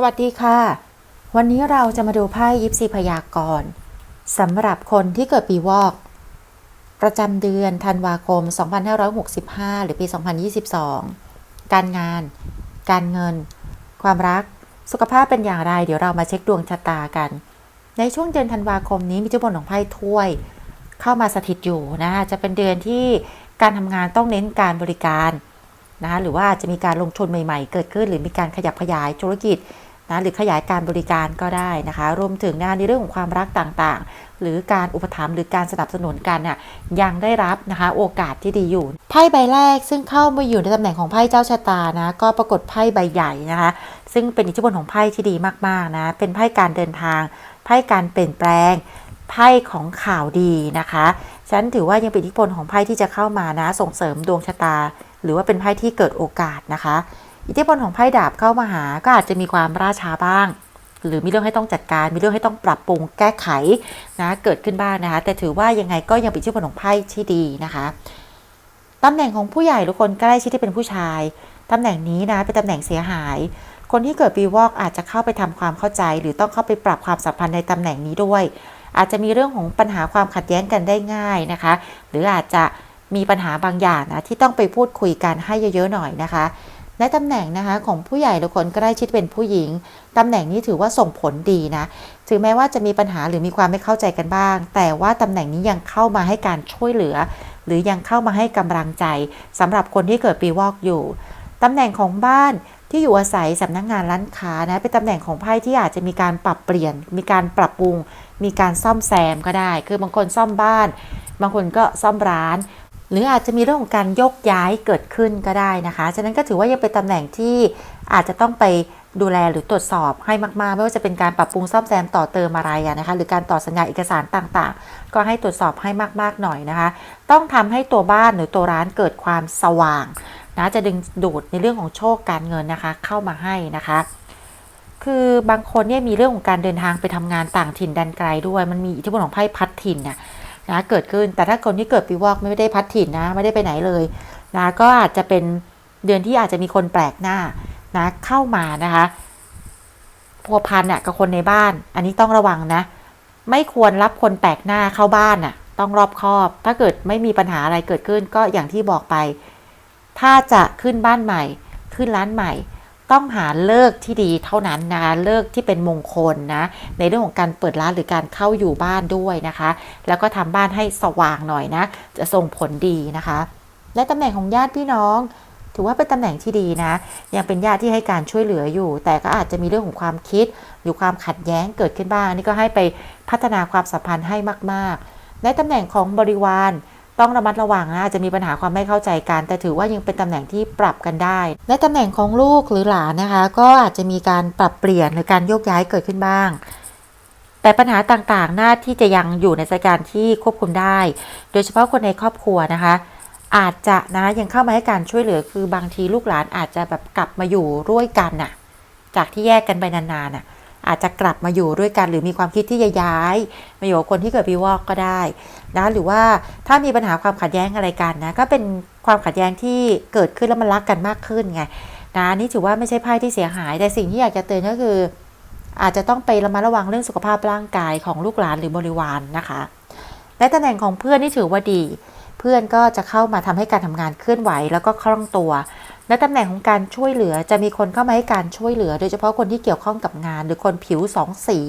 สวัสดีค่ะ วันนี้เราจะมาดูไพ่ยิปซีพยากรณ์สำหรับคนที่เกิดปีวอก ประจำเดือนธันวาคม 2565 หรือปี 2022 การงาน การเงิน ความรัก สุขภาพเป็นอย่างไร เดี๋ยวเรามาเช็คดวงชะตากัน ในช่วงเดือนธันวาคมนี้มีเจ้าบนของไพ่ถ้วย เข้ามาสถิตอยู่นะ จะเป็นเดือนที่การทำงานต้องเน้นการบริการนะคะหรือว่าจะมีการลงทุนใหม่ ๆ เกิดขึ้น หรือมีการขยับขยายธุรกิจ นะหรือขยายการบริการก็ได้นะคะ รวมถึงงานในเรื่องของความรักต่างๆ หรือการอุปถัมภ์หรือการสนับสนุนกันน่ะยังได้รับนะคะโอกาสที่ดีอยู่ไพ่ใบแรกซึ่งเข้ามาอยู่ในตำแหน่งของไพ่เจ้าชะตานะก็ปรากฏไพ่ใบใหญ่นะคะ ซึ่งเป็นอิทธิพลของไพ่ที่ดีมากๆนะเป็นไพ่การเดินทางไพ่การเปลี่ยนแปลงไพ่ของข่าวดีนะคะฉันถือว่ายังเป็นอิทธิพลของไพ่ที่จะเข้ามานะส่งเสริมดวงชะตา หรือว่าเป็นไพ่ที่เกิดโอกาสนะคะ อิทธิพลของไพ่ดาบเข้ามาหา ก็อาจจะมีความราช้าบ้าง หรือมีเรื่องให้ต้องจัดการ มีเรื่องให้ต้องปรับปรุงแก้ไขนะเกิดขึ้นบ้างนะคะ แต่ถือว่ายังไงก็ยังเป็นอิทธิพลของไพ่ที่ดีนะคะตำแหน่งของผู้ใหญ่หรือคนใกล้ชิดที่เป็นผู้ชายตำแหน่งนี้นะเป็นตำแหน่งเสียหาย คนที่เกิดปีวอกอาจจะเข้าไปทำความเข้าใจ หรือต้องเข้าไปปรับความสัมพันธ์ในตำแหน่งนี้ด้วย อาจจะมีเรื่องของปัญหาความขัดแย้งกันได้ง่ายนะคะ หรืออาจจะมีปัญหาบางอย่างนะที่ต้องไปพูดคุยกันให้เยอะๆหน่อยนะคะ ในตำแหน่งนะคะของผู้ใหญ่หรือคนใกล้ชิดเป็นผู้หญิงตำแหน่งนี้ถือว่าส่งผลดีนะ ถึงแม้ว่าจะมีปัญหาหรือมีความไม่เข้าใจกันบ้าง แต่ว่าตำแหน่งนี้ยังเข้ามาให้การช่วยเหลือ หรือยังเข้ามาให้กำลังใจสำหรับคนที่เกิดปีวอกอยู่ตำแหน่งของบ้านที่อยู่อาศัยสำนักงงานร้านค้านะเป็นตำแหน่งของไพ่ที่อาจจะมีการปรับเปลี่ยน มีการปรับปรุง มีการซ่อมแซมก็ได้ คือบางคนซ่อมบ้าน บางคนก็ซ่อมร้าน หรืออาจจะมีเรื่องของการยกย้ายเกิดขึ้นก็ได้นะคะ ฉะนั้นก็ถือว่ายังเป็นตำแหน่งที่อาจจะต้องไปดูแลหรือตรวจสอบให้มากๆ ไม่ว่าจะเป็นการปรับปรุงซ่อมแซมต่อเติมอะไรนะคะ หรือการต่อสัญญาเอกสารต่างๆ ก็ให้ตรวจสอบให้มากๆหน่อยนะคะ ต้องทำให้ตัวบ้านหรือตัวร้านเกิดความสว่างนะจะดึงดูดในเรื่องของโชคการเงินนะคะ เข้ามาให้นะคะ คือบางคนเนี่ยมีเรื่องของการเดินทางไปทำงานต่างถิ่นแดนไกลด้วย มันมีอิทธิพลของไพ่พัดถิ่นนะ นะเกิดขึ้น แต่ถ้าคนที่เกิดปีวอกไม่ได้พัดถิ่นนะ ไม่ได้ไปไหนเลยนะก็อาจจะเป็นเดือนที่อาจจะมีคนแปลกหน้านะเข้ามานะคะพัวพันเนี่ยกับคนในบ้าน อันนี้ต้องระวังนะ ไม่ควรรับคนแปลกหน้าเข้าบ้านน่ะ ต้องรอบคอบ ถ้าเกิดไม่มีปัญหาอะไรเกิดขึ้นก็อย่างที่บอกไป ถ้าจะขึ้นบ้านใหม่ ขึ้นร้านใหม่ ต้องหาเลิกที่ดีเท่านั้นนะคะเลิกที่เป็นมงคลนะในเรื่องของการเปิดร้านหรือการเข้าอยู่บ้านด้วยนะคะ แล้วก็ทำบ้านให้สว่างหน่อยนะ จะส่งผลดีนะคะ และตำแหน่งของญาติพี่น้องถือว่าเป็นตำแหน่งที่ดีนะ ยังเป็นญาติที่ให้การช่วยเหลืออยู่ แต่ก็อาจจะมีเรื่องของความคิด หรือความขัดแย้งเกิดขึ้นบ้างนี่ก็ให้ไปพัฒนาความสัมพันธ์ให้มาก ๆ ในตำแหน่งของบริวาร ต้องระมัดระวังนะอาจจะมีปัญหาความไม่เข้าใจกัน แต่ถือว่ายังเป็นตำแหน่งที่ปรับกันได้ และตำแหน่งของลูกหรือหลานนะคะ ก็อาจจะมีการปรับเปลี่ยนหรือการโยกย้ายเกิดขึ้นบ้าง แต่ปัญหาต่างๆ หน้าที่จะยังอยู่ในสถานการณ์ที่ควบคุมได้ โดยเฉพาะคนในครอบครัวนะคะ อาจจะนะยังเข้ามาให้การช่วยเหลือคือบางทีลูกหลานอาจจะแบบกลับมาอยู่ร่วมกันน่ะ จากที่แยกกันไปนานๆน่ะ อาจจะกลับมาอยู่ด้วยกัน หรือมีความคิดที่จะย้าย มาอยู่กับคนที่เกิดปีวอกก็ได้นะหรือว่าถ้ามีปัญหาความขัดแย้งอะไรกันนะก็เป็นความขัดแย้งที่เกิดขึ้นแล้วมันรักกันมากขึ้นไงนะนี่ถือว่าไม่ใช่ไพ่ที่เสียหาย แต่สิ่งที่อยากจะเตือนก็คือ อาจจะต้องไประมัดระวังเรื่องสุขภาพร่างกายของลูกหลานหรือบริวารนนะคะและตำแหน่งของเพื่อนที่ถือว่าดี เพื่อนก็จะเข้ามาทำให้การทำงานเคลื่อนไหวแล้วก็คล่องตัว และตำแหน่งของการช่วยเหลือจะมีคนเข้ามาให้การช่วยเหลือ โดยเฉพาะคนที่เกี่ยวข้องกับงาน หรือคนผิวสองสี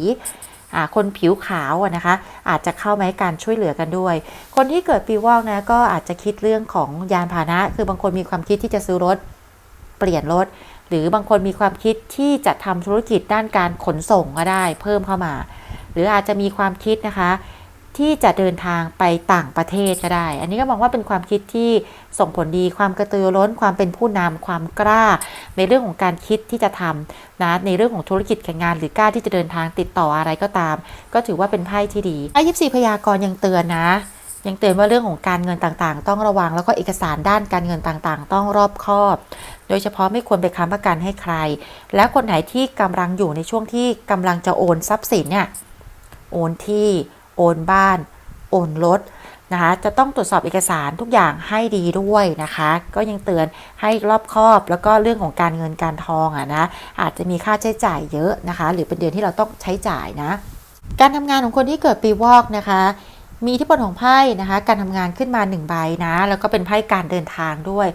คนผิวขาวนะคะ อาจจะเข้ามาให้การช่วยเหลือกันด้วย คนที่เกิดปีวอกนะก็อาจจะคิดเรื่องของยานพาหนะ คือบางคนมีความคิดที่จะซื้อรถ เปลี่ยนรถ หรือบางคนมีความคิดที่จะทำธุรกิจด้านการขนส่งก็ได้ เพิ่มเข้ามา หรืออาจจะมีความคิดนะคะ ที่จะเดินทางไปต่างประเทศก็ได้ อันนี้ก็มองว่าเป็นความคิดที่ส่งผลดี ความกระตือร้น ความเป็นผู้นำความกล้า ในเรื่องของการคิดที่จะทำนะ ในเรื่องของธุรกิจการงาน หรือกล้าที่จะเดินทางติดต่ออะไรก็ตาม ก็ถือว่าเป็นไพ่ที่ดีไพ่ยิปซีพยากรณ์ยังเตือนนะยังเตือนว่าเรื่องของการเงินต่างๆ ต้องระวังแล้วก็เอกสารด้านการเงินต่างๆ ต้องรอบคอบ โดยเฉพาะไม่ควรไปค้ำประกันให้ใคร และคนไหนที่กำลังอยู่ในช่วงที่กำลังจะโอนทรัพย์สินเนี่ยโอนที่ โอนบ้าน โอนรถนะคะจะต้องตรวจสอบเอกสารทุกอย่างให้ดีด้วยนะคะ ก็ยังเตือนให้รอบคอบแล้วก็เรื่องของการเงินการทองอะนะอาจจะมีค่าใช้จ่ายเยอะนะคะ หรือเป็นเดือนที่เราต้องใช้จ่ายนะ การทำงานของคนที่เกิดปีวอกนะคะมีที่ผลของไพ่นะคะ การทำงานขึ้นมา1ใบนะ แล้วก็เป็นไพ่การเดินทางด้วย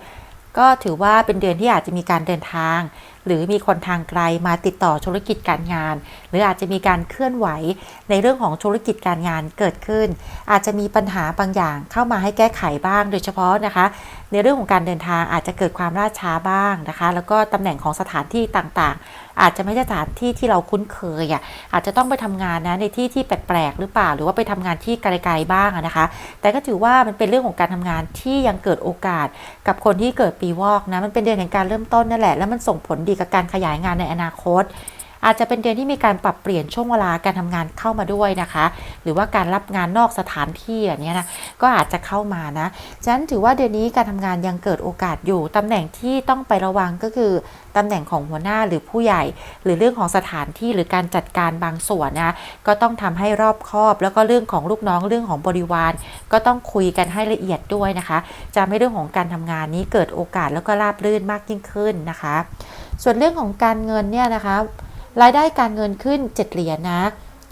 ก็ถือว่าเป็นเดือนที่อาจจะมีการเดินทาง หรือมีคนทางไกลมาติดต่อธุรกิจการงาน หรืออาจจะมีการเคลื่อนไหวในเรื่องของธุรกิจการงานเกิดขึ้น อาจจะมีปัญหาบางอย่างเข้ามาให้แก้ไขบ้างโดยเฉพาะนะคะ ในเรื่องของการเดินทางอาจจะเกิดความล่าช้าบ้างนะคะ แล้วก็ตำแหน่งของสถานที่ต่างๆ อาจจะไม่ใช่สถานที่ที่เราคุ้นเคยอะอาจจะต้องไปทำงานนะในที่ที่แปลกๆหรือเปล่าหรือว่าไปทำงานที่ไกลๆบ้างนะคะ แต่ก็ถือว่ามันเป็นเรื่องของการทำงานที่ยังเกิดโอกาส กับคนที่เกิดปีวอกนะมันเป็นเดือนแห่งการเริ่มต้นนั่นแหละแล้วมันส่งผลดีกับการขยายงานในอนาคต อาจจะเป็นเดือนที่มีการปรับเปลี่ยนช่วงเวลาการทำงานเข้ามาด้วยนะคะ หรือว่าการรับงานนอกสถานที่อย่างเงี้นะก็อาจจะเข้ามานะฉะนั้นถือว่าเดือนนี้การทำงานยังเกิดโอกาสอยู่ตำแหน่งที่ต้องไประวังก็คือตำแหน่งของหัวหน้าหรือผู้ใหญ่ หรือเรื่องของสถานที่หรือการจัดการบางส่วนนะก็ต้องทำให้รอบคอบ แล้วก็เรื่องของลูกน้องเรื่องของบริวาร ก็ต้องคุยกันให้ละเอียดด้วยนะคะจะไม่เรื่องของการทำงานนี้เกิดโอกาสแล้วก็ราบรื่นมากยิ่งขึ้นนะคะ ส่วนเรื่องของการเงินเนี่ยนะคะ รายได้การเงินขึ้น 7 เหรียญนะ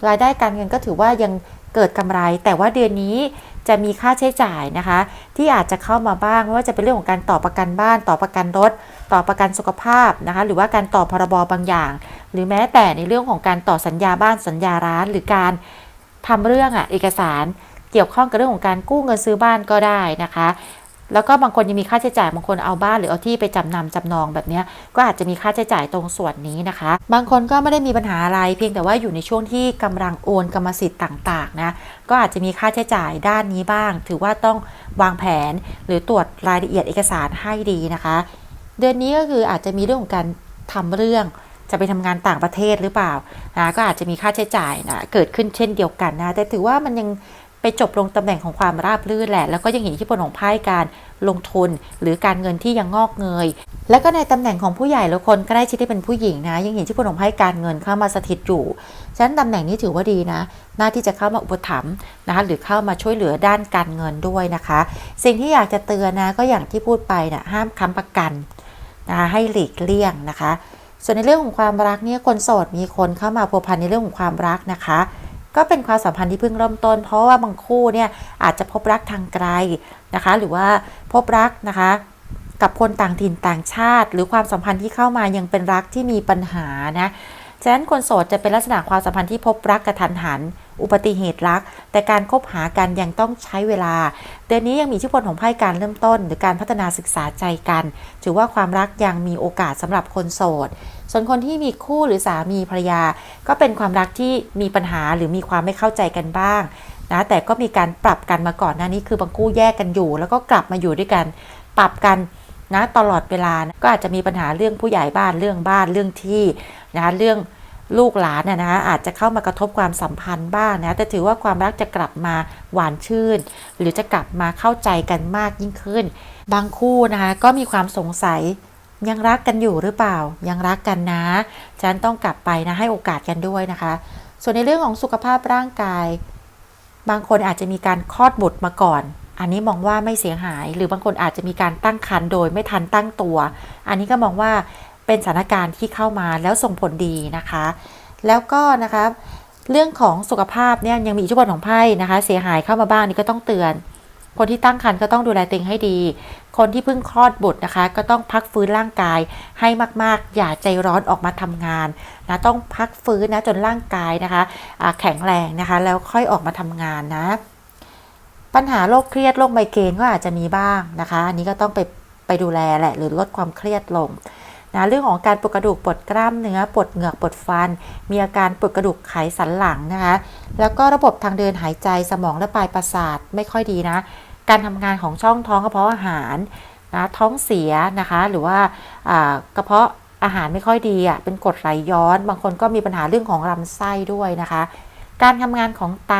รายได้การเงินก็ถือว่ายังเกิดกำไร แต่ว่าเดือนนี้จะมีค่าใช้จ่ายนะคะ ที่อาจจะเข้ามาบ้างไม่ว่าจะเป็นเรื่องของการต่อประกันบ้าน ต่อประกันรถ ต่อประกันสุขภาพนะคะ หรือว่าการต่อพรบบางอย่าง หรือแม้แต่ในเรื่องของการต่อสัญญาบ้านสัญญาร้าน หรือการทำเรื่องอะเอกสารเกี่ยวข้องกับเรื่องของการกู้เงินซื้อบ้านก็ได้นะคะ แล้วก็บางคนยังมีค่าใช้จ่ายบางคนเอาบ้านหรือเอาที่ไปจำนำจำนองแบบนี้ก็อาจจะมีค่าใช้จ่ายตรงส่วนนี้นะคะ บางคนก็ไม่ได้มีปัญหาอะไร เพียงแต่ว่าอยู่ในช่วงที่กำลังโอนกรรมสิทธิ์ต่างๆนะก็อาจจะมีค่าใช้จ่ายด้านนี้บ้าง ถือว่าต้องวางแผนหรือตรวจรายละเอียดเอกสารให้ดีนะคะ เดือนนี้ก็คืออาจจะมีเรื่องของการทำเรื่องจะไปทำงานต่างประเทศหรือเปล่านะก็อาจจะมีค่าใช้จ่ายนะเกิดขึ้นเช่นเดียวกันนะแต่ถือว่ามันยัง ไปจบลงตำแหน่งของความราบรื่นแหละ แล้วก็ยังเห็นที่ผลของไพ่การลงทุน หรือการเงินที่ยังงอกเงย แล้วก็ในตำแหน่งของผู้ใหญ่แล้วคนใกล้ชิดที่เป็นผู้หญิงนะ ยังเห็นที่ผลของไพ่การเงินเข้ามาสถิตอยู่ฉะนั้นตำแหน่งนี้ถือว่าดีนะ หน้าที่จะเข้ามาอุปถัมภ์นะคะหรือเข้ามาช่วยเหลือด้านการเงินด้วยนะคะ สิ่งที่อยากจะเตือนนะก็อย่างที่พูดไปนะห้ามค้ำประกันนะคะให้หลีกเลี่ยงนะคะ ส่วนในเรื่องของความรักเนี่ยคนโสดมีคนเข้ามาพัวพันในเรื่องของความรักนะคะ ก็เป็นความสัมพันธ์ที่เพิ่งเริ่มต้น เพราะว่าบางคู่เนี่ยอาจจะพบรักทางไกลนะคะ หรือว่าพบรักนะคะ กับคนต่างถิ่นต่างชาติ หรือความสัมพันธ์ที่เข้ามายังเป็นรักที่มีปัญหานะฉะนั้นคนโสดจะเป็นลักษณะความสัมพันธ์ที่พบรักกระทันหัน อุบัติเหตุรัก แต่การคบหากันยังต้องใช้เวลาเดือนนี้ยังมีอิทธิพลของไพ่การเริ่มต้น หรือการพัฒนาศึกษาใจกัน ถือว่าความรักยังมีโอกาสสำหรับคนโสด ส่วนคนที่มีคู่หรือสามีภรรยา ก็เป็นความรักที่มีปัญหาหรือมีความไม่เข้าใจกันบ้างนะแต่ก็มีการปรับกันมาก่อนหน้านี้คือบางคู่แยกกันอยู่ แล้วก็กลับมาอยู่ด้วยกัน ปรับกันนะตลอดเวลานะก็อาจจะมีปัญหาเรื่องผู้ใหญ่บ้านเรื่องบ้านเรื่องที่นะเรื่อง ลูกหลานนะนะอาจจะเข้ามากระทบความสัมพันธ์บ้างนะแต่ถือว่าความรักจะกลับมาหวานชื่น หรือจะกลับมาเข้าใจกันมากยิ่งขึ้น บางคู่นะคะก็มีความสงสัยยังรักกันอยู่หรือเปล่า ยังรักกันนะฉันต้องกลับไปนะให้โอกาสกันด้วยนะคะ ส่วนในเรื่องของสุขภาพร่างกาย บางคนอาจจะมีการคลอดบุตรมาก่อน อันนี้มองว่าไม่เสียหาย หรือบางคนอาจจะมีการตั้งครรภ์โดยไม่ทันตั้งตัว อันนี้ก็มองว่า เป็นสถานการณ์ที่เข้ามาแล้วส่งผลดีนะคะ แล้วก็นะคะเรื่องของสุขภาพเนี่ยยังมีอิทธิพลของไพ่นะคะ เสียหายเข้ามาบ้างนี่ก็ต้องเตือน คนที่ตั้งครรภ์ก็ต้องดูแลตัวเองให้ดี คนที่เพิ่งคลอดบุตรนะคะ ก็ต้องพักฟื้นร่างกายให้มากๆ อย่าใจร้อนออกมาทำงานนะต้องพักฟื้นนะจนร่างกายนะคะะแข็งแรงนะคะ แล้วค่อยออกมาทำงานนะ ปัญหาโรคเครียดโรคไมเกรนก็อาจจะมีบ้างนะคะอันนี้ก็ต้องไปไปดูแลแหละหรือลดความเครียดลง นะเรื่องของการปวดกระดูกปวดกล้ามเนื้อปวดเหงือกปวดฟัน มีอาการปวดกระดูกไขสันหลังนะคะแล้วก็ระบบทางเดินหายใจสมองและปลายประสาทไม่ค่อยดีนะ การทำงานของช่องท้องกระเพาะอาหารนะท้องเสียนะคะหรือว่ากระเพาะอาหารไม่ค่อยดีอะเป็นกรดไหลย้อน บางคนก็มีปัญหาเรื่องของลำไส้ด้วยนะคะ การทำงานของไต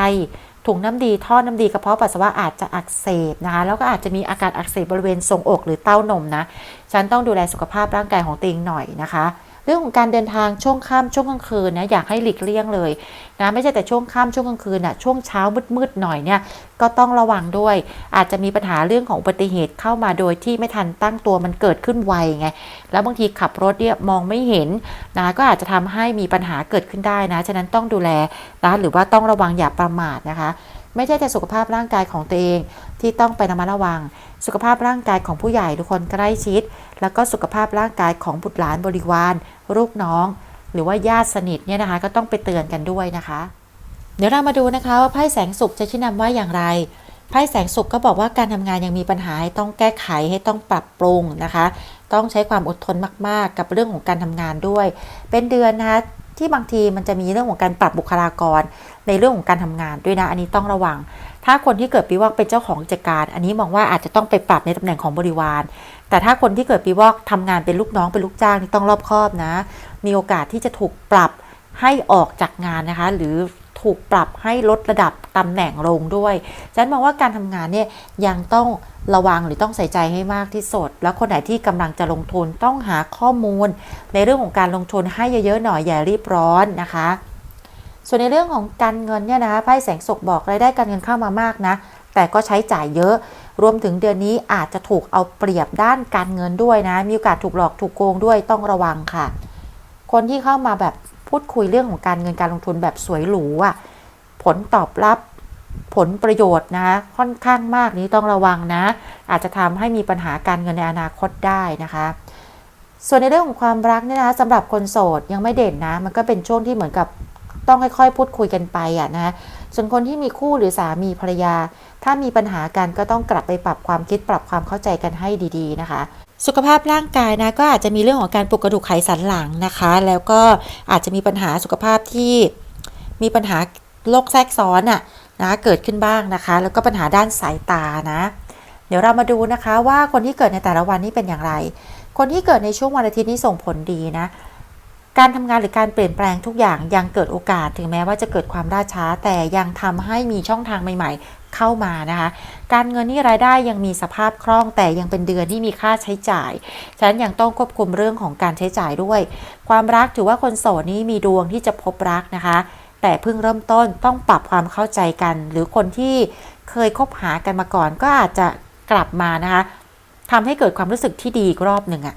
ถุงน้ำดีท่อน้ำดีกระเพาะปัสสาวะอาจจะอักเสบนะคะแล้วก็อาจจะมีอาการอักเสบบริเวณทรงอกหรือเต้านมนะฉันต้องดูแลสุขภาพร่างกายของตัวเองหน่อยนะคะ เรื่องของการเดินทางช่วงค่ำช่วงกลางคืนนะอยากให้หลีกเลี่ยงเลยนะไม่ใช่แต่ช่วงค่ำช่วงกลางคืนนะช่วงเช้ามืดๆหน่อยเนี่ยก็ต้องระวังด้วย อาจจะมีปัญหาเรื่องของอุบัติเหตุเข้ามาโดยที่ไม่ทันตั้งตัวมันเกิดขึ้นไวไงแล้วบางทีขับรถเนี่ยมองไม่เห็นนะก็อาจจะทำให้มีปัญหาเกิดขึ้นได้นะฉะนั้นต้องดูแลนะหรือว่าต้องระวังอย่าประมาทนะคะ ไม่ใช่แต่สุขภาพร่างกายของตัวเองที่ต้องไประมัดระวัง สุขภาพร่างกายของผู้ใหญ่ทุกคนใกล้ชิด แล้วก็สุขภาพร่างกายของบุตรหลานบริวารลูกน้อง หรือว่าญาติสนิทเนี่ยนะคะ ก็ต้องไปเตือนกันด้วยนะคะ เดี๋ยวเรามาดูนะคะว่าไพ่แสงสุขจะชี้นำว่าอย่างไรไพ่แสงสุขก็บอกว่าการทำงานยังมีปัญหาให้ต้องแก้ไขให้ต้องปรับปรุงนะคะ ต้องใช้ความอดทนมากๆ กับเรื่องของการทำงานด้วย เป็นเดือนนะคะ ที่บางทีมันจะมีเรื่องของการปรับบุคลากร ในเรื่องของการทำงานด้วยนะ อันนี้ต้องระวัง ถ้าคนที่เกิดปีวอกเป็นเจ้าของกิจการ อันนี้มองว่าอาจจะต้องไปปรับในตำแหน่งของบริวาร แต่ถ้าคนที่เกิดปีวอกทำงานเป็นลูกน้องเป็นลูกจ้างนี่ต้องรอบคอบนะ มีโอกาสที่จะถูกปรับให้ออกจากงานนะคะ หรือ ถูกปรับให้ลดระดับตำแหน่งลงด้วยฉะนั้นมองว่าการทำงานเนี่ยยังต้องระวังหรือต้องใส่ใจให้มากที่สุด แล้วคนไหนที่กำลังจะลงทุนต้องหาข้อมูล ในเรื่องของการลงทุนให้เยอะๆหน่อยอย่ารีบร้อนนะคะ ส่วนในเรื่องของการเงินเนี่ยนะคะไพ่แสงสุกบอกรายได้การเงินเข้ามามากนะ แต่ก็ใช้จ่ายเยอะ รวมถึงเดือนนี้อาจจะถูกเอาเปรียบด้านการเงินด้วยนะ มีโอกาสถูกหลอกถูกโกงด้วยต้องระวังค่ะ คนที่เข้ามาแบบพูดคุยเรื่องของการเงินการลงทุนแบบสวยหรูอะผลตอบรับผลประโยชน์นะค่อนข้างมากนี้ต้องระวังนะ อาจจะทำให้มีปัญหาการเงินในอนาคตได้นะคะ ส่วนในเรื่องของความรักเนี่ยนะสำหรับคนโสดยังไม่เด่นนะ มันก็เป็นช่วงที่เหมือนกับต้องค่อยๆ พูดคุยกันไปอะนะส่วนคนที่มีคู่หรือสามีภรรยา ถ้ามีปัญหากันก็ต้องกลับไปปรับความคิดปรับความเข้าใจกันให้ดี ๆ นะคะ สุขภาพร่างกายนะก็อาจจะมีเรื่องของการปลุกกระดูกไขสันหลังนะคะ แล้วก็อาจจะมีปัญหาสุขภาพที่มีปัญหาโรคแทรกซ้อนอะนะเกิดขึ้นบ้างนะคะ แล้วก็ปัญหาด้านสายตานะ เดี๋ยวเรามาดูนะคะว่าคนที่เกิดในแต่ละวันนี้เป็นอย่างไร คนที่เกิดในช่วงวันอาทิตย์นี้ส่งผลดีนะการทำงานหรือการเปลี่ยนแปลงทุกอย่างยังเกิดโอกาสถึงแม้ว่าจะเกิดความล่าช้าแต่ยังทำให้มีช่องทางใหม่ ๆ เข้ามานะคะ การเงินนี่รายได้ยังมีสภาพคล่องแต่ยังเป็นเดือนที่มีค่าใช้จ่าย ฉะนั้นยังต้องควบคุมเรื่องของการใช้จ่ายด้วย ความรักถือว่าคนโสดนี้มีดวงที่จะพบรักนะคะ แต่เพิ่งเริ่มต้นต้องปรับความเข้าใจกัน หรือคนที่เคยคบหากันมาก่อน ก็อาจจะกลับมานะคะทำให้เกิดความรู้สึกที่ดีรอบหนึ่งอะ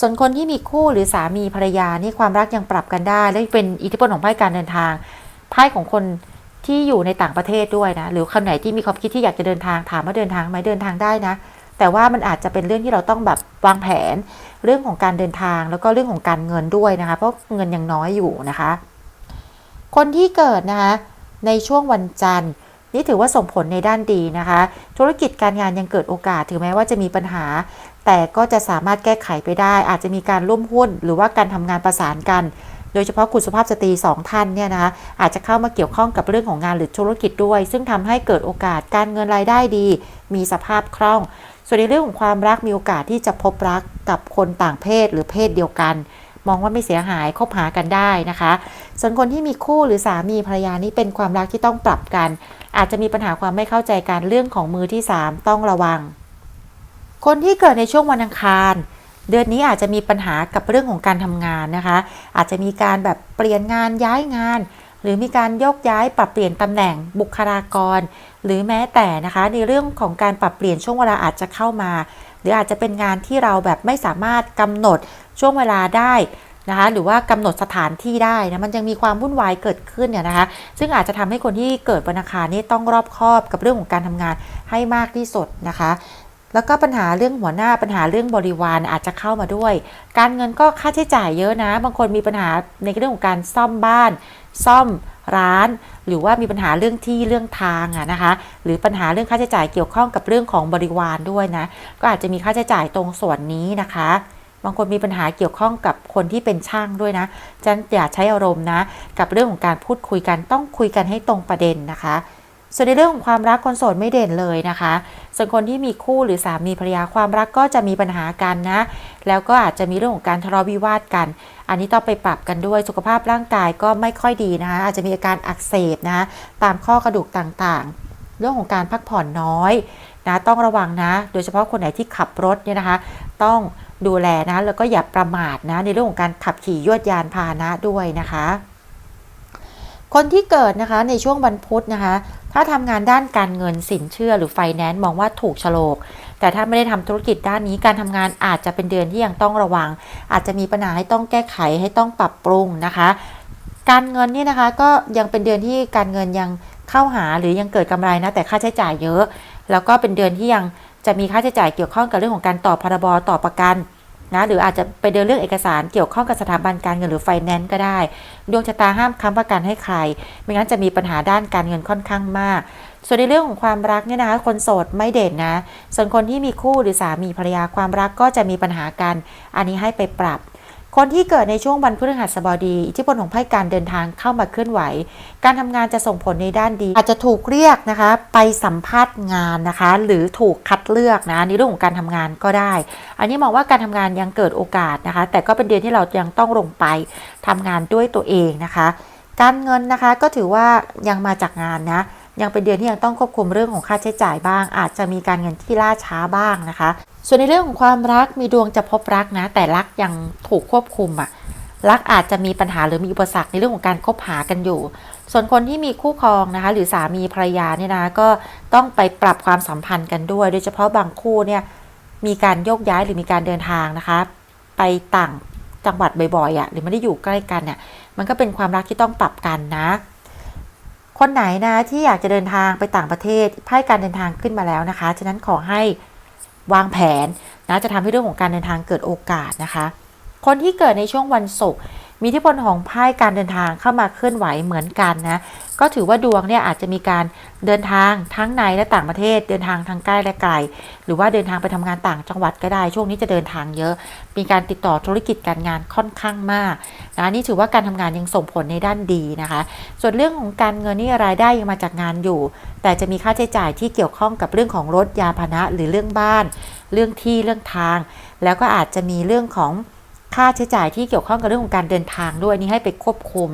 ส่วนคนที่มีคู่หรือสามีภรรยานี่ความรักยังปรับกันได้ และเป็นอิทธิพลของไพ่การเดินทางไพ่ของคน ที่อยู่ในต่างประเทศด้วยนะ หรือคนไหนที่มีความคิดที่อยากจะเดินทางถามว่าเดินทางไหมเดินทางได้นะ แต่ว่ามันอาจจะเป็นเรื่องที่เราต้องแบบวางแผน เรื่องของการเดินทางแล้วก็เรื่องของการเงินด้วยนะคะ เพราะเงินยังน้อยอยู่นะคะ คนที่เกิดนะคะในช่วงวันจันทร์ นี่ถือว่าส่งผลในด้านดีนะคะ ธุรกิจการงานยังเกิดโอกาสถึงแม้ว่าจะมีปัญหา แต่ก็จะสามารถแก้ไขไปได้ อาจจะมีการร่วมหุ้น หรือว่าการทำงานประสานกัน โดยเฉพาะคุณสุภาพสตรีสองท่านเนี่ยนะคะอาจจะเข้ามาเกี่ยวข้องกับเรื่องของงานหรือธุรกิจด้วย ซึ่งทำให้เกิดโอกาสการเงินรายได้ดี มีสภาพคล่อง ส่วนในเรื่องของความรักมีโอกาสที่จะพบรักกับคนต่างเพศหรือเพศเดียวกัน มองว่าไม่เสียหายคบหากันได้นะคะ ส่วนคนที่มีคู่หรือสามีภรรยานี่เป็นความรักที่ต้องปรับกัน อาจจะมีปัญหาความไม่เข้าใจกันเรื่องของมือที่ 3 ต้องระวัง คนที่เกิดในช่วงวันอังคาร เดือนนี้อาจจะมีปัญหากับเรื่องของการทำงานนะคะ อาจจะมีการแบบเปลี่ยนงานย้ายงาน หรือมีการโยกย้ายปรับเปลี่ยนตำแหน่งบุคลากร หรือแม้แต่นะคะ ในเรื่องของการปรับเปลี่ยนช่วงเวลาอาจจะเข้ามา หรืออาจจะเป็นงานที่เราแบบไม่สามารถกำหนดช่วงเวลาได้นะคะหรือว่ากำหนดสถานที่ได้นะมันยังมีความวุ่นวายเกิดขึ้นเนี่ยนะคะ ซึ่งอาจจะทำให้คนที่เกิดวันอังคารนี่ต้องรอบคอบกับเรื่องของการทำงานให้มากที่สุดนะคะ แล้วก็ปัญหาเรื่องหัวหน้าปัญหาเรื่องบริวารอาจจะเข้ามาด้วย การเงินก็ค่าใช้จ่ายเยอะนะ บางคนมีปัญหาในเรื่องของการซ่อมบ้าน ซ่อมร้าน หรือว่ามีปัญหาเรื่องที่เรื่องทางอะนะคะ หรือปัญหาเรื่องค่าใช้จ่ายเกี่ยวข้องกับเรื่องของบริวารด้วยนะ ก็อาจจะมีค่าใช้จ่ายตรงส่วนนี้นะคะบางคนมีปัญหาเกี่ยวข้องกับคนที่เป็นช่างด้วยนะฉะนันอย่าใช้อารมณ์นะ กับเรื่องของการพูดคุยกันต้องคุยกันให้ตรงประเด็นนะคะ ส่วนในเรื่องของความรักคนโสดไม่เด่นเลยนะคะ ส่วนคนที่มีคู่หรือสามีภรรยาความรักก็จะมีปัญหากันนะ แล้วก็อาจจะมีเรื่องของการทะเลาะวิวาทกัน อันนี้ต้องไปปรับกันด้วย สุขภาพร่างกายก็ไม่ค่อยดีนะคะ อาจจะมีอาการอักเสบนะตามข้อกระดูกต่างๆ เรื่องของการพักผ่อนน้อยนะต้องระวังนะ โดยเฉพาะคนไหนที่ขับรถเนี่ยนะคะ ต้องดูแลนะ แล้วก็อย่าประมาทนะ ในเรื่องของการขับขี่ยวดยานพาหนะด้วยนะคะ คนที่เกิดนะคะในช่วงวันพุธนะคะ ถ้าทำงานด้านการเงินสินเชื่อหรือไฟแนนซ์มองว่าถูกฉลก แต่ถ้าไม่ได้ทำธุรกิจด้านนี้การทำงานอาจจะเป็นเดือนที่ยังต้องระวัง อาจจะมีปัญหาให้ต้องแก้ไขให้ต้องปรับปรุงนะคะ การเงินนี่นะคะก็ยังเป็นเดือนที่การเงินยังเข้าหาหรือยังเกิดกำไรนะแต่ค่าใช้จ่ายเยอะ แล้วก็เป็นเดือนที่ยังจะมีค่าใช้จ่ายเกี่ยวข้องกับเรื่องของการต่อพรบต่อประกัน นะหรืออาจจะไปเดินเรื่องเอกสารเกี่ยวข้องกับสถาบันการเงินหรือไฟแนนซ์ก็ได้ ดวงชะตาห้ามค้ำประกันให้ใคร ไม่งั้นจะมีปัญหาด้านการเงินค่อนข้างมาก ส่วนในเรื่องของความรักเนี่ยนะคะคนโสดไม่เด่นนะ ส่วนคนที่มีคู่หรือสามีภรรยาความรักก็จะมีปัญหากัน อันนี้ให้ไปปรับ คนที่เกิดในช่วงวันพฤหัสบดีอิทธิพลของไพ่การเดินทางเข้ามาเคลื่อนไหว การทำงานจะส่งผลในด้านดี อาจจะถูกเรียกนะคะ ไปสัมภาษณ์งานนะคะ หรือถูกคัดเลือกนะในเรื่องของการทำงานก็ได้ อันนี้มองว่าการทำงานยังเกิดโอกาสนะคะ แต่ก็เป็นเดือนที่เรายังต้องลงไปทำงานด้วยตัวเองนะคะ การเงินนะคะก็ถือว่ายังมาจากงานนะ ยังเป็นเดือนที่ยังต้องควบคุมเรื่องของค่าใช้จ่ายบ้าง อาจจะมีการเงินที่ล่าช้าบ้างนะคะ ส่วนในเรื่องของความรักมีดวงจะพบรักนะ แต่รักยังถูกควบคุมอะรักอาจจะมีปัญหาหรือมีอุปสรรคในเรื่องของการคบหากันอยู่ ส่วนคนที่มีคู่ครองนะคะ หรือสามีภรรยาเนี่ยนะก็ต้องไปปรับความสัมพันธ์กันด้วย โดยเฉพาะบางคู่เนี่ยมีการโยกย้ายหรือมีการเดินทางนะคะ ไปต่างจังหวัดบ่อยๆอะ่ะหรือไม่ได้อยู่ใกล้กันเนี่ยมันก็เป็นความรักที่ต้องปรับกันนะ คนไหนนะที่อยากจะเดินทางไปต่างประเทศไพ่การเดินทางขึ้นมาแล้วนะคะ ฉะนั้นขอให้วางแผนนะจะทำให้เรื่องของการเดินทางเกิดโอกาสนะคะ คนที่เกิดในช่วงวันศุกร์ มีที่พลของไพ่การเดินทางเข้ามาเคลื่อนไหวเหมือนกันนะก็ถือว่าดวงเนี่ยอาจจะมีการเดินทางทั้งในและต่างประเทศ เดินทางทางใกล้และไกล หรือว่าเดินทางไปทำงานต่างจังหวัดก็ได้ ช่วงนี้จะเดินทางเยอะ มีการติดต่อธุรกิจการงานค่อนข้างมากนะนี่ถือว่าการทำงานยังส่งผลในด้านดีนะคะ ส่วนเรื่องของการเงินนี่รายได้ยังมาจากงานอยู่ แต่จะมีค่าใช้จ่ายที่เกี่ยวข้องกับเรื่องของรถยาพานะหรือเรื่องบ้าน เรื่องที่เรื่องทาง แล้วก็อาจจะมีเรื่องของ ค่าใช้จ่ายที่เกี่ยวข้องกับเรื่องของการเดินทางด้วยนี่ให้ไปควบคุม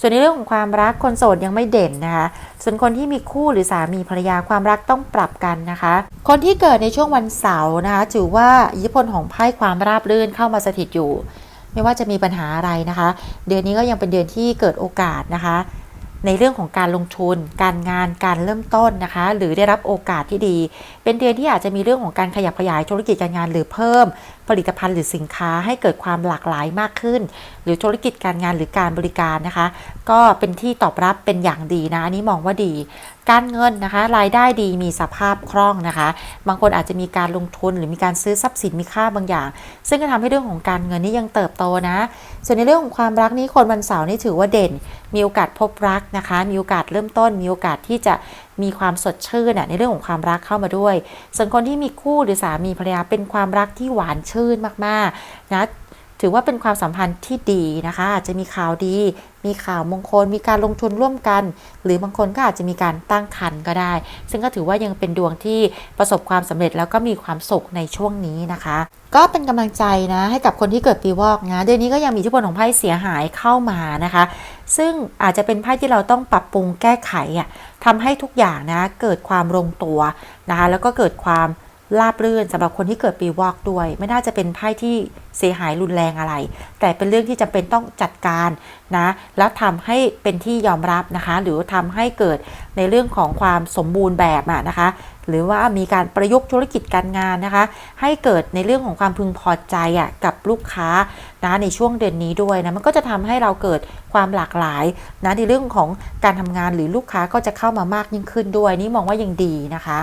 ส่วนในเรื่องของความรักคนโสดยังไม่เด่นนะคะ ส่วนคนที่มีคู่หรือสามีภรรยาความรักต้องปรับกันนะคะ คนที่เกิดในช่วงวันเสาร์นะคะถือว่าอิทธิพลของไพ่ความราบรื่นเข้ามาสถิตอยู่ ไม่ว่าจะมีปัญหาอะไรนะคะ เดือนนี้ก็ยังเป็นเดือนที่เกิดโอกาสนะคะในเรื่องของการลงทุน การงาน การเริ่มต้นนะคะ หรือได้รับโอกาสที่ดี เป็นเดือนที่อาจจะมีเรื่องของการขยับขยายธุรกิจการงานหรือเพิ่มผลิตภัณฑ์หรือสินค้าให้เกิดความหลากหลายมากขึ้น หรือธุรกิจการงานหรือการบริการนะคะ ก็เป็นที่ตอบรับเป็นอย่างดีนะอันนี้มองว่าดี การเงินนะคะ รายได้ดีมีสภาพคล่องนะคะ บางคนอาจจะมีการลงทุนหรือมีการซื้อทรัพย์สินมีค่าบางอย่าง ซึ่งก็ทำให้เรื่องของการเงินนี่ยังเติบโตนะ ส่วนในเรื่องของความรักนี้คนวันเสาร์นี่ถือว่าเด่น มีโอกาสพบรักนะคะ มีโอกาสเริ่มต้น มีโอกาสที่จะมีความสดชื่นในเรื่องของความรักเข้ามาด้วย ส่วนคนที่มีคู่หรือสามีภรรยาเป็นความรักที่หวานชื่นมากๆนะ ถือว่าเป็นความสัมพันธ์ที่ดีนะคะอาจจะมีข่าวดี มีข่าวมงคล มีการลงทุนร่วมกัน หรือบางคนก็อาจจะมีการตั้งครรภ์ก็ได้ ซึ่งก็ถือว่ายังเป็นดวงที่ประสบความสำเร็จแล้วก็มีความสุขในช่วงนี้นะคะ ก็เป็นกำลังใจนะให้กับคนที่เกิดปีวอกนะเดือนนี้ก็ยังมีอิทธิพลของไพ่เสียหายเข้ามานะคะ ซึ่งอาจจะเป็นไพ่ที่เราต้องปรับปรุงแก้ไขอะทำให้ทุกอย่างนะเกิดความลงตัวนะคะแล้วก็เกิดความ ราบรื่นสำหรับคนที่เกิดปีวอกด้วย ไม่น่าจะเป็นไพ่ที่เสียหายรุนแรงอะไร แต่เป็นเรื่องที่จำเป็นต้องจัดการนะ แล้วทำให้เป็นที่ยอมรับนะคะ หรือทำให้เกิดในเรื่องของความสมบูรณ์แบบอะนะคะ หรือว่ามีการประยุกต์ธุรกิจการงานนะคะ ให้เกิดในเรื่องของความพึงพอใจอะกับลูกค้านะในช่วงเดือนนี้ด้วยนะ มันก็จะทำให้เราเกิดความหลากหลายนะในเรื่องของการทำงานหรือลูกค้าก็จะเข้ามามากยิ่งขึ้นด้วย นี่มองว่ายังดีนะคะ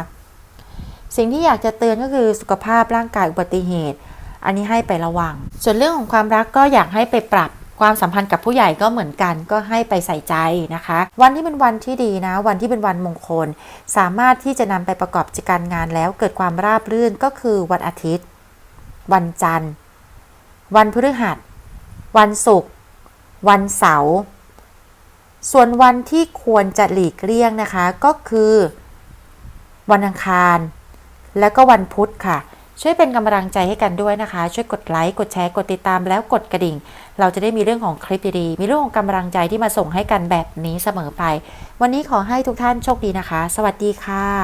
สิ่งที่อยากจะเตือนก็คือสุขภาพร่างกายอุบัติเหตุ อันนี้ให้ไประวัง ส่วนเรื่องของความรักก็อยากให้ไปปรับความสัมพันธ์กับผู้ใหญ่ก็เหมือนกันก็ให้ไปใส่ใจนะคะ วันที่เป็นวันที่ดีนะ วันที่เป็นวันมงคล สามารถที่จะนำไปประกอบกิจการงานแล้วเกิดความราบรื่นก็คือวันอาทิตย์ วันจันทร์ วันพฤหัส วันศุกร์วันเสาร์ส่วนวันที่ควรจะหลีกเลี่ยงนะคะ ก็คือ วันอังคาร แล้วก็วันพุธค่ะ ช่วยเป็นกำลังใจให้กันด้วยนะคะ ช่วยกดไลค์กดแชร์กดติดตามแล้วกดกระดิ่ง เราจะได้มีเรื่องของคลิปดีๆมีเรื่องของกำลังใจที่มาส่งให้กันแบบนี้เสมอไป วันนี้ขอให้ทุกท่านโชคดีนะคะ สวัสดีค่ะ